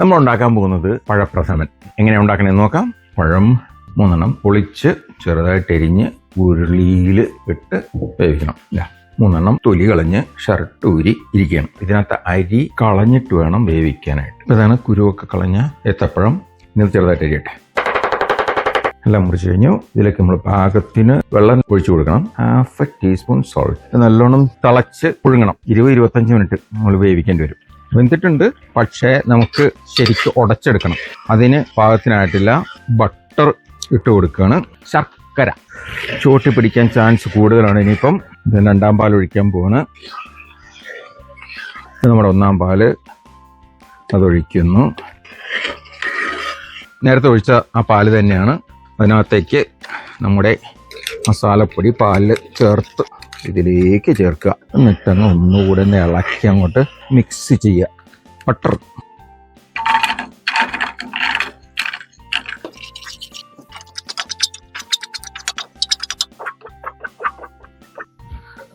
നമ്മൾ ഉണ്ടാക്കാൻ പോകുന്നത് പഴപ്രഥമൻ. എങ്ങനെ ഉണ്ടാക്കണമെന്ന് നോക്കാം. പഴം മൂന്നെണ്ണം പൊളിച്ച് ചെറുതായിട്ട് എരിഞ്ഞ് ഉരുളിയിൽ ഇട്ട് വേവിക്കണം. ഇല്ല മൂന്നെണ്ണം തൊലി കളഞ്ഞ് ഷർട്ട് ഊരി ഇരിക്കണം. ഇതിനകത്ത് അരി കളഞ്ഞിട്ട് വേണം വേവിക്കാനായിട്ട്. ഇതാണ് കുരുവൊക്കെ കളഞ്ഞ ഏത്തപ്പഴം. ഇങ്ങനെ ചെറുതായിട്ട് എരിയട്ടെ എല്ലാം മുറിച്ച് കഴിഞ്ഞു. ഇതിലേക്ക് നമ്മൾ പാകത്തിന് വെള്ളം ഒഴിച്ചു കൊടുക്കണം. ഹാഫ് എ ടീസ്പൂൺ സോൾട്ട് നല്ലോണം തിളച്ച് പുഴുങ്ങണം. ഇരുപത് ഇരുപത്തഞ്ച് മിനിറ്റ് നമ്മൾ വേവിക്കേണ്ടി വരും. വെന്തിട്ടുണ്ട്. പക്ഷേ നമുക്ക് ശരിക്കും ഉടച്ചെടുക്കണം. അതിന് പാകത്തിനായിട്ടില്ല ബട്ടർ ഇട്ട് കൊടുക്കുകയാണ് ശർക്കര. ചോട്ടി പിടിക്കാൻ ചാൻസ് കൂടുതലാണ് ഇനിയിപ്പം. രണ്ടാം പാൽ ഒഴിക്കാൻ പോവാണ്. നമ്മുടെ ഒന്നാം പാൽ. അതൊഴിക്കുന്നു നേരത്തെ ഒഴിച്ച ആ പാൽ തന്നെയാണ്. അതിനകത്തേക്ക് നമ്മുടെ മസാലപ്പൊടി പാലിൽ ചേർത്ത് ഇതിലേക്ക് ചേർക്കുക. എന്നിട്ടങ്ങ് ഒന്നുകൂടെ ഒന്ന് ഇളക്കി അങ്ങോട്ട് മിക്സ് ചെയ്യുക. ബട്ടർ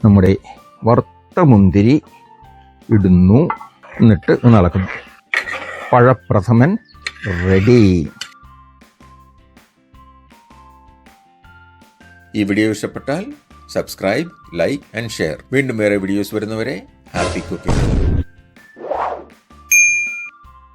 നമ്മുടെ വറുത്ത മുന്തിരി ഇടുന്നു. എന്നിട്ട് ഇളക്കുന്നു. പഴപ്രഥമൻ റെഡി ഈ വീഡിയോ ഇഷ്ടപ്പെട്ടാൽ സബ്സ്ക്രൈബ് ലൈക്ക് ആൻഡ് ഷെയർ വീണ്ടും വേറെ വീഡിയോസ് വരുന്നവരെ ഹാപ്പി കുക്കിംഗ്